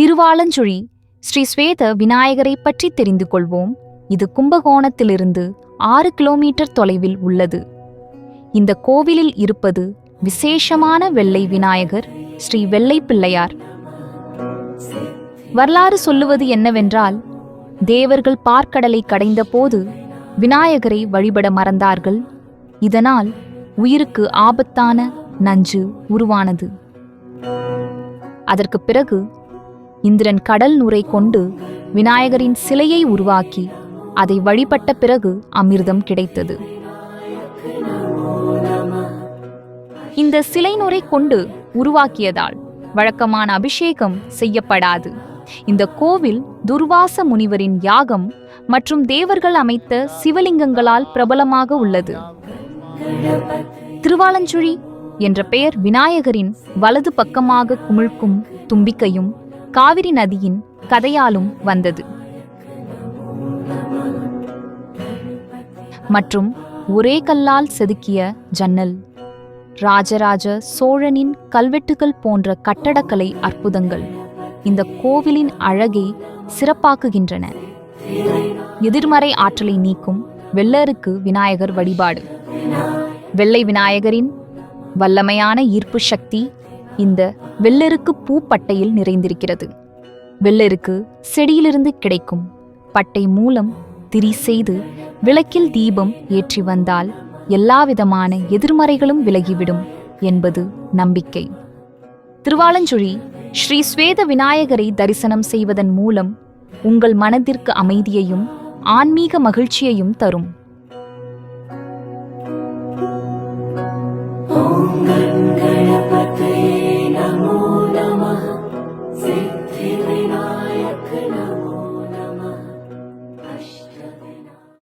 திருவாலஞ்சுழி ஸ்ரீ ஸ்வேத விநாயகரை பற்றி தெரிந்து கொள்வோம். இது கும்பகோணத்திலிருந்து ஆறு கிலோமீட்டர் தொலைவில் உள்ளது. இந்த கோவிலில் இருப்பது விசேஷமான வெள்ளை விநாயகர் ஸ்ரீ வெள்ளை பிள்ளையார். வரலாறு சொல்லுவது என்னவென்றால் தேவர்கள் பார்க்கடலை கடைந்தபோது விநாயகரை வழிபட மறந்தார்கள். இதனால் உயிருக்கு ஆபத்தான நஞ்சு உருவானது. அதற்கு பிறகு இந்திரன் கடல் நுரை கொண்டு விநாயகரின் சிலையை உருவாக்கி அதை வழிபட்ட பிறகு அமிர்தம் கிடைத்தது. இந்த சிலை நுரை கொண்டு உருவாக்கியதால் வழக்கமான அபிஷேகம் செய்யப்படாது. இந்த கோவில் துர்வாச முனிவரின் யாகம் மற்றும் தேவர்கள் அமைத்த சிவலிங்கங்களால் பிரபலமாக உள்ளது. திருவாலஞ்சுழி என்ற பெயர் விநாயகரின் வலது பக்கமாக குமிழ்க்கும் தும்பிக்கையும் காவிரி நதியின் கதையாலும் வந்தது. மற்றும் ஒரே கல்லால் செதுக்கிய ஜன்னல் ராஜராஜ சோழனின் கல்வெட்டுகள் போன்ற கட்டடக்கலை அற்புதங்கள் இந்த கோவிலின் அழகை சிறப்பாக்குகின்றன. எதிர்மறை ஆற்றலை நீக்கும் வெள்ளருக்கு விநாயகர் வழிபாடு. வெள்ளை விநாயகரின் வல்லமையான ஈர்ப்பு சக்தி இந்த வெள்ளெருக்கு பூப்பட்டையில் நிறைந்திருக்கிறது. வெள்ளெருக்கு செடியிலிருந்து கிடைக்கும் பட்டை மூலம் திரி செய்து விளக்கில் தீபம் ஏற்றி வந்தால் எல்லாவிதமான எதிர்மறைகளும் விலகிவிடும் என்பது நம்பிக்கை. திருவாலஞ்சுழி ஸ்ரீ ஸ்வேத விநாயகரை தரிசனம் செய்வதன் மூலம் உங்கள் மனதிற்கு அமைதியையும் ஆன்மீக மகிழ்ச்சியையும் தரும். ஓம் கணபதே.